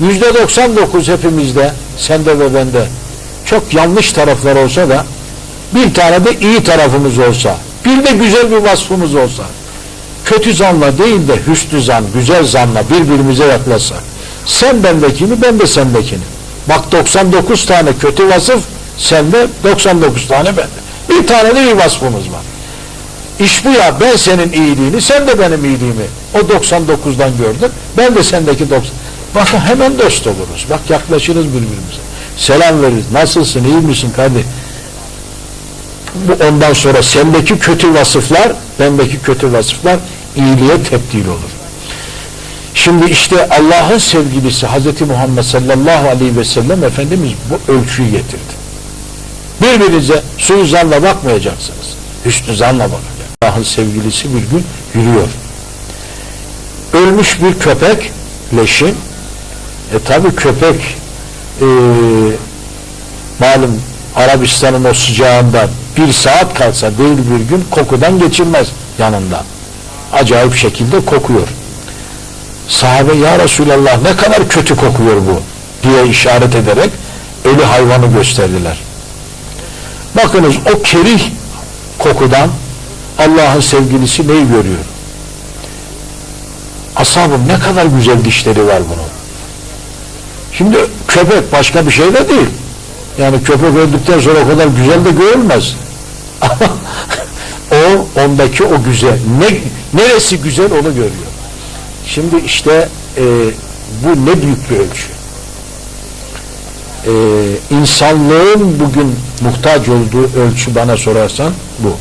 Yüzde 99 hepimizde, sende ve bende çok yanlış taraflar olsa da bir tane de iyi tarafımız olsa, bir de güzel bir vasfımız olsa, kötü zanla değil de hüsnü zan, güzel zanla birbirimize yaklaşsak. Sen bendekini, ben de sendekini. Bak 99 tane kötü vasıf, sende 99 tane bende. Bir tane de iyi vasfımız var. İş bu ya ben senin iyiliğini sen de benim iyiliğimi o 99'dan gördün ben de sendeki 90 bak hemen dost oluruz. Bak yaklaşırız birbirimize. Selam veririz. Nasılsın? İyi misin kardeş? Bu ondan sonra sendeki kötü vasıflar bendeki kötü vasıflar iyiliğe tebdil olur. Şimdi işte Allah'ın sevgilisi Hazreti Muhammed sallallahu aleyhi ve sellem Efendimiz bu ölçüyü getirdi. Birbirinize suizanla bakmayacaksınız. Hüsnü zanla bakacaksınız Allah'ın sevgilisi bir gün yürüyor. Ölmüş bir köpek leşi. E tabi köpek e, malum Arabistan'ın o sıcağında bir saat kalsa değil bir gün kokudan geçilmez yanında. Acayip şekilde kokuyor. Sahabe ya Resulallah ne kadar kötü kokuyor bu diye işaret ederek ölü hayvanı gösterdiler. Bakınız o kerih kokudan Allah'ın sevgilisi neyi görüyor? Ashabım ne kadar güzel dişleri var bunun. Şimdi köpek başka bir şey de değil. Yani köpek öldükten sonra o kadar güzel de görülmez. O ondaki o güzel. Ne, neresi güzel onu görüyor. Şimdi işte e, bu ne büyük bir ölçü. E, insanlığın bugün muhtaç olduğu ölçü bana sorarsan bu.